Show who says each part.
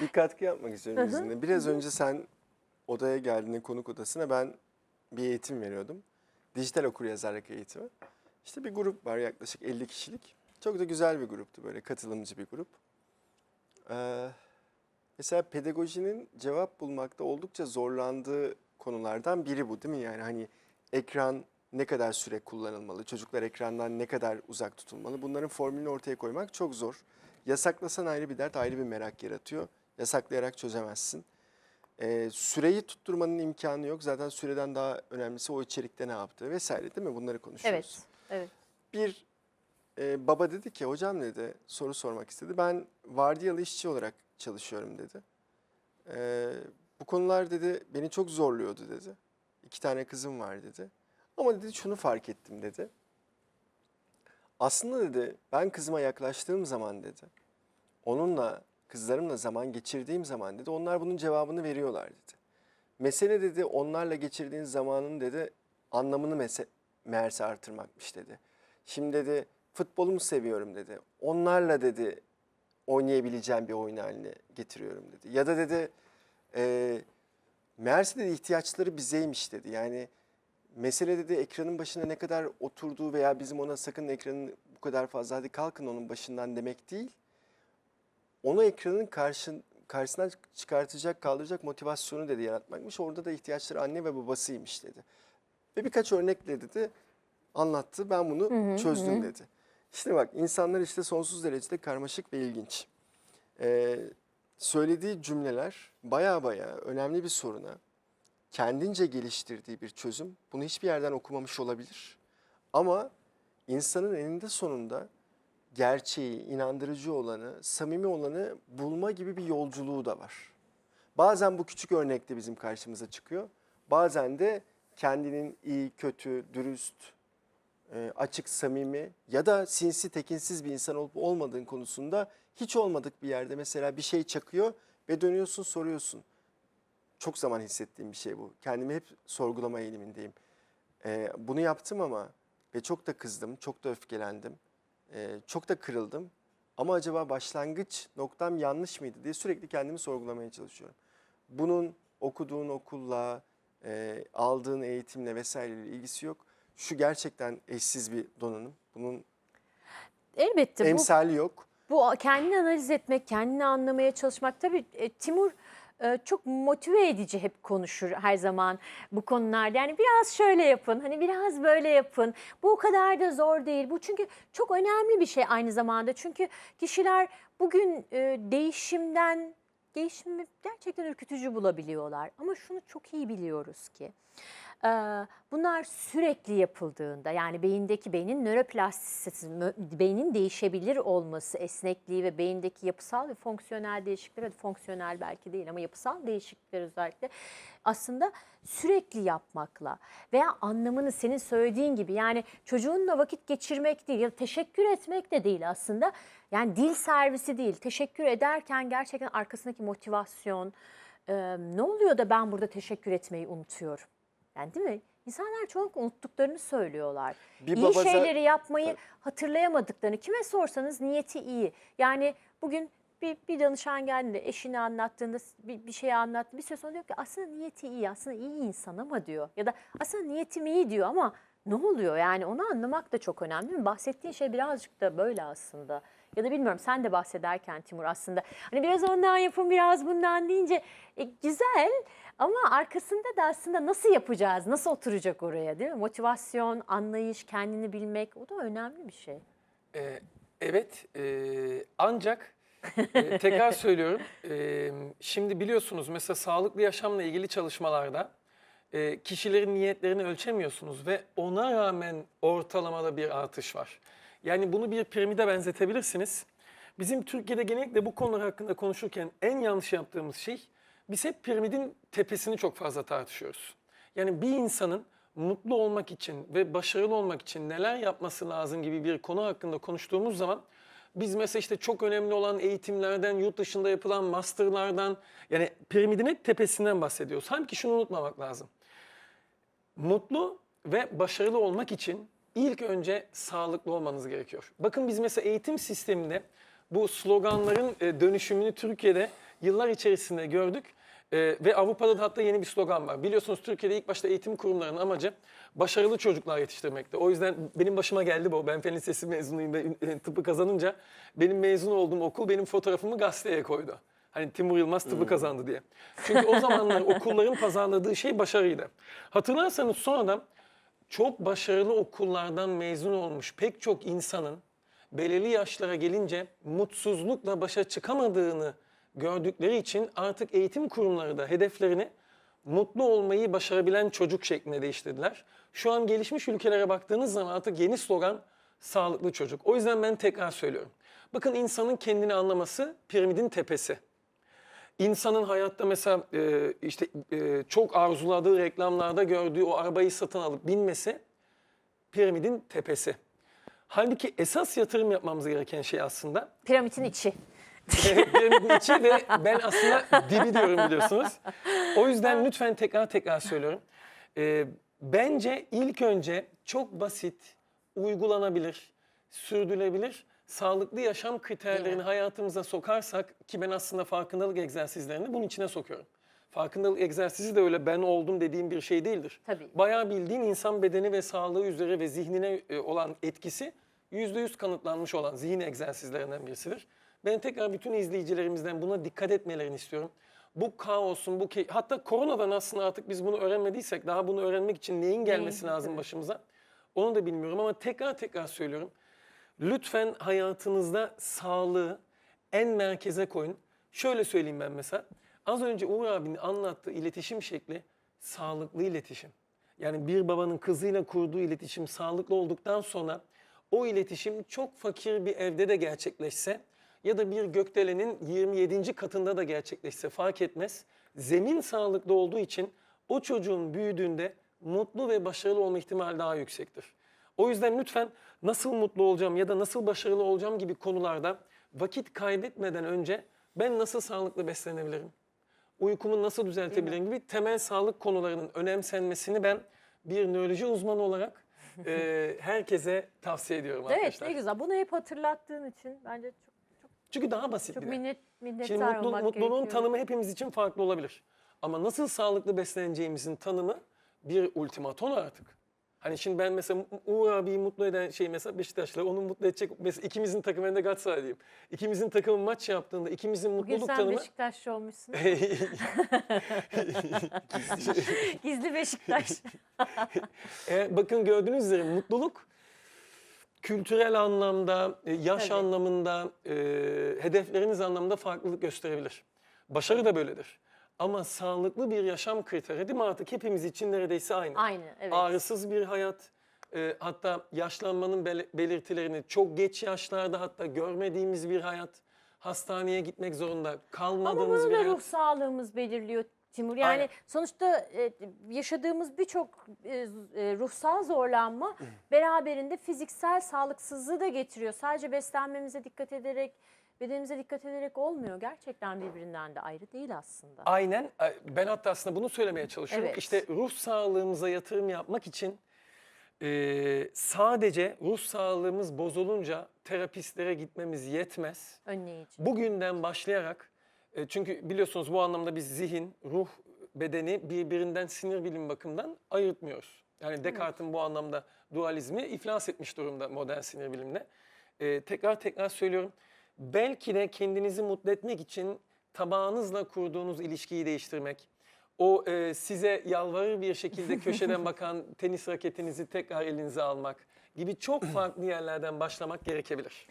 Speaker 1: Bir katkı yapmak istiyorum izninle. Biraz önce sen odaya geldiğinde konuk odasına ben bir eğitim veriyordum. Dijital okuryazarlık eğitimi. İşte bir grup var yaklaşık 50 kişilik. Çok da güzel bir gruptu böyle katılımcı bir grup. Ee, mesela pedagojinin cevap bulmakta oldukça zorlandığı konulardan biri bu değil mi? Yani hani ekran ne kadar süre kullanılmalı, çocuklar ekrandan ne kadar uzak tutulmalı bunların formülünü ortaya koymak çok zor. Yasaklasan ayrı bir dert, ayrı bir merak yaratıyor. Yasaklayarak çözemezsin. Ee, süreyi tutturmanın imkanı yok. Zaten süreden daha önemlisi o içerikte ne yaptığı vesaire değil mi? Bunları konuşuyoruz.
Speaker 2: Evet. Evet.
Speaker 1: Bir e, baba dedi ki hocam dedi soru sormak istedi. Ben vardiyalı işçi olarak çalışıyorum dedi. Ee, bu konular dedi beni çok zorluyordu dedi. İki tane kızım var dedi. Ama dedi şunu fark ettim dedi. Aslında dedi ben kızıma yaklaştığım zaman dedi. Onunla kızlarımla zaman geçirdiğim zaman dedi onlar bunun cevabını veriyorlar dedi. Mesele dedi onlarla geçirdiğin zamanın dedi anlamını mese meğerse artırmakmış dedi. Şimdi dedi futbolumu seviyorum dedi. Onlarla dedi oynayabileceğim bir oyun haline getiriyorum dedi. Ya da dedi e, meğerse dedi ihtiyaçları bizeymiş dedi. Yani mesele dedi ekranın başına ne kadar oturduğu veya bizim ona sakın ekranın bu kadar fazla hadi kalkın onun başından demek değil. Onu ekranın karşı, karşısına çıkartacak, kaldıracak motivasyonu dedi yaratmakmış. Orada da ihtiyaçları anne ve babasıymış dedi. Ve birkaç örnekle dedi anlattı. Ben bunu çözdüm dedi. İşte bak insanlar işte sonsuz derecede karmaşık ve ilginç. Ee, söylediği cümleler baya baya önemli bir soruna kendince geliştirdiği bir çözüm. Bunu hiçbir yerden okumamış olabilir. Ama insanın eninde sonunda gerçeği, inandırıcı olanı, samimi olanı bulma gibi bir yolculuğu da var. Bazen bu küçük örnekte bizim karşımıza çıkıyor. Bazen de kendinin iyi, kötü, dürüst, e, açık, samimi ya da sinsi, tekinsiz bir insan olup olmadığın konusunda hiç olmadık bir yerde mesela bir şey çakıyor ve dönüyorsun soruyorsun. Çok zaman hissettiğim bir şey bu. Kendimi hep sorgulama eğilimindeyim. E, bunu yaptım ama ve çok da kızdım, çok da öfkelendim, e, çok da kırıldım. Ama acaba başlangıç noktam yanlış mıydı diye sürekli kendimi sorgulamaya çalışıyorum. Bunun okuduğun okulla, e, aldığın eğitimle vesaireyle ilgisi yok. Şu gerçekten eşsiz bir donanım. Bunun
Speaker 2: Elbette bu
Speaker 1: emsali yok.
Speaker 2: Bu kendini analiz etmek, kendini anlamaya çalışmak. Tabii e, Timur çok motive edici hep konuşur her zaman bu konularda. Yani biraz şöyle yapın, hani biraz böyle yapın. Bu o kadar da zor değil. Bu çünkü çok önemli bir şey aynı zamanda. Çünkü kişiler bugün e, değişimden, değişimi gerçekten ürkütücü bulabiliyorlar. Ama şunu çok iyi biliyoruz ki e, bunlar sürekli yapıldığında yani beyindeki beynin nöroplastisitesi, mö- beynin değişebilir olması, esnekliği ve beyindeki yapısal ve fonksiyonel değişiklikler, fonksiyonel belki değil ama yapısal değişiklikler özellikle aslında sürekli yapmakla veya anlamını senin söylediğin gibi yani çocuğunla vakit geçirmek değil ya teşekkür etmek de değil aslında. Yani dil servisi değil. Teşekkür ederken gerçekten arkasındaki motivasyon e, ne oluyor da ben burada teşekkür etmeyi unutuyorum? Yani değil mi? İnsanlar çok unuttuklarını söylüyorlar.
Speaker 1: Bir
Speaker 2: iyi
Speaker 1: baba za-
Speaker 2: şeyleri yapmayı
Speaker 1: Tabii.
Speaker 2: hatırlayamadıklarını. Kime sorsanız niyeti iyi. Yani bugün bir, bir danışan geldiğinde eşini anlattığında bir, bir şey anlattı. Bir süre sonra diyor ki aslında niyeti iyi, aslında iyi insan ama diyor. Ya da aslında niyetim iyi diyor ama ne oluyor yani onu anlamak da çok önemli? Bahsettiğin şey birazcık da böyle aslında. Ya da bilmiyorum sen de bahsederken Timur aslında hani biraz ondan yapın biraz bundan deyince e, güzel ama arkasında da aslında nasıl yapacağız, nasıl oturacak oraya değil mi? Motivasyon, anlayış, kendini bilmek o da önemli bir şey.
Speaker 3: Ee, evet, e, ancak e, tekrar söylüyorum. e, şimdi biliyorsunuz mesela sağlıklı yaşamla ilgili çalışmalarda e, kişilerin niyetlerini ölçemiyorsunuz ve ona rağmen ortalamada bir artış var. Yani bunu bir piramide benzetebilirsiniz. Bizim Türkiye'de genellikle bu konular hakkında konuşurken en yanlış yaptığımız şey biz hep piramidin tepesini çok fazla tartışıyoruz. Yani bir insanın mutlu olmak için ve başarılı olmak için neler yapması lazım gibi bir konu hakkında konuştuğumuz zaman biz mesela işte çok önemli olan eğitimlerden, yurt dışında yapılan masterlardan yani piramidin hep tepesinden bahsediyoruz. Halbuki şunu unutmamak lazım. Mutlu ve başarılı olmak için ilk önce sağlıklı olmanız gerekiyor. Bakın biz mesela eğitim sisteminde bu sloganların e, dönüşümünü Türkiye'de yıllar içerisinde gördük. Ee, ve Avrupa'da da hatta yeni bir slogan var. Biliyorsunuz Türkiye'de ilk başta eğitim kurumlarının amacı başarılı çocuklar yetiştirmekti. O yüzden benim başıma geldi bu. Ben fen lisesi mezunuyum ve e, tıbbı kazanınca benim mezun olduğum okul benim fotoğrafımı gazeteye koydu. Hani Timur Yılmaz tıbbı kazandı diye. Çünkü o zamanlar okulların pazarladığı şey başarıydı. Hatırlarsanız sonradan çok başarılı okullardan mezun olmuş pek çok insanın belirli yaşlara gelince mutsuzlukla başa çıkamadığını gördükleri için artık eğitim kurumları da hedeflerini mutlu olmayı başarabilen çocuk şeklinde değiştirdiler. Şu an gelişmiş ülkelere baktığınız zaman artık yeni slogan sağlıklı çocuk. O yüzden ben tekrar söylüyorum. Bakın insanın kendini anlaması piramidin tepesi. İnsanın hayatta mesela e, işte e, çok arzuladığı reklamlarda gördüğü o arabayı satın alıp binmesi piramidin tepesi. Halbuki esas yatırım yapmamız gereken şey aslında
Speaker 2: Piramidin içi.
Speaker 3: piramidin içi ve ben aslında dibi diyorum biliyorsunuz. O yüzden lütfen tekrar tekrar söylüyorum. E, bence ilk önce çok basit, uygulanabilir, sürdürülebilir, sağlıklı yaşam kriterlerini
Speaker 2: mi?
Speaker 3: hayatımıza sokarsak ki ben aslında farkındalık egzersizlerini bunun içine sokuyorum. Farkındalık egzersizi de öyle ben oldum dediğim bir şey değildir.
Speaker 2: Tabii.
Speaker 3: Bayağı bildiğin insan bedeni ve sağlığı üzere ve zihnine e, olan etkisi %100 kanıtlanmış olan zihin egzersizlerinden birisidir. Ben tekrar bütün izleyicilerimizden buna dikkat etmelerini istiyorum. Bu kaosun, bu ke- hatta koronadan aslında artık biz bunu öğrenmediysek daha bunu öğrenmek için neyin gelmesi
Speaker 2: Neyin?
Speaker 3: lazım başımıza onu da bilmiyorum ama tekrar tekrar söylüyorum. Lütfen hayatınızda sağlığı en merkeze koyun. Şöyle söyleyeyim ben mesela. Az önce Uğur abinin anlattığı iletişim şekli sağlıklı iletişim. Yani bir babanın kızıyla kurduğu iletişim sağlıklı olduktan sonra o iletişim çok fakir bir evde de gerçekleşse ya da bir gökdelenin 27. katında da gerçekleşse fark etmez. Zemin sağlıklı olduğu için o çocuğun büyüdüğünde mutlu ve başarılı olma ihtimali daha yüksektir. O yüzden lütfen nasıl mutlu olacağım ya da nasıl başarılı olacağım gibi konularda vakit kaybetmeden önce ben nasıl sağlıklı beslenebilirim? Uykumu nasıl düzeltebilirim gibi temel sağlık konularının önemsenmesini ben bir nöroloji uzmanı olarak e, herkese tavsiye ediyorum
Speaker 2: Evet
Speaker 3: arkadaşlar.
Speaker 2: ne güzel. Bunu hep hatırlattığın için bence çok,
Speaker 3: Çünkü daha basit
Speaker 2: çok
Speaker 3: bir
Speaker 2: minnet, minnettar
Speaker 3: Şimdi mutlu,
Speaker 2: olmak
Speaker 3: mutluluğun
Speaker 2: gerekiyor.
Speaker 3: tanımı hepimiz için farklı olabilir. Ama nasıl sağlıklı besleneceğimizin tanımı bir ultimaton artık. Hani şimdi ben mesela Uğur abiyi mutlu eden şey mesela Beşiktaşlı, onu mutlu edecek mesela ikimizin takımı ben de Galatasaraylıyım. İkimizin takımı maç yaptığında ikimizin
Speaker 2: Bugün
Speaker 3: mutluluk
Speaker 2: sen
Speaker 3: tanımı...
Speaker 2: Beşiktaşlı olmuşsun. Gizli Beşiktaş.
Speaker 3: E, bakın gördüğünüz üzere mutluluk kültürel anlamda, e, yaş
Speaker 2: Tabii.
Speaker 3: anlamında, e, hedefleriniz anlamında farklılık gösterebilir. Başarı da böyledir. Ama sağlıklı bir yaşam kriteri değil mi artık hepimiz için neredeyse aynı.
Speaker 2: Aynı evet.
Speaker 3: Ağrısız bir hayat, e, hatta yaşlanmanın bel- belirtilerini çok geç yaşlarda hatta görmediğimiz bir hayat, hastaneye gitmek zorunda
Speaker 2: Ama
Speaker 3: kalmadığımız
Speaker 2: bunu
Speaker 3: bir
Speaker 2: da
Speaker 3: hayat.
Speaker 2: ruh sağlığımız belirliyor Timur. Yani
Speaker 3: Aynen.
Speaker 2: sonuçta e, yaşadığımız birçok e, e, ruhsal zorlanma beraberinde fiziksel sağlıksızlığı da getiriyor. Sadece beslenmemize dikkat ederek, bedenimize dikkat ederek olmuyor. Gerçekten birbirinden de ayrı değil aslında.
Speaker 3: Aynen. Ben hatta aslında bunu söylemeye çalışıyorum.
Speaker 2: Evet.
Speaker 3: İşte ruh sağlığımıza yatırım yapmak için e, sadece ruh sağlığımız bozulunca terapistlere gitmemiz yetmez.
Speaker 2: Önleyici.
Speaker 3: Bugünden başlayarak, e, çünkü biliyorsunuz bu anlamda biz zihin, ruh, bedeni birbirinden sinir bilim bakımından ayırtmıyoruz. Yani Descartes'in bu anlamda dualizmi iflas etmiş durumda modern sinir bilimle. E, tekrar tekrar söylüyorum. Belki de kendinizi mutlu etmek için tabağınızla kurduğunuz ilişkiyi değiştirmek, o e, size yalvarır bir şekilde köşeden bakan tenis raketinizi tekrar elinize almak gibi çok farklı yerlerden başlamak gerekebilir.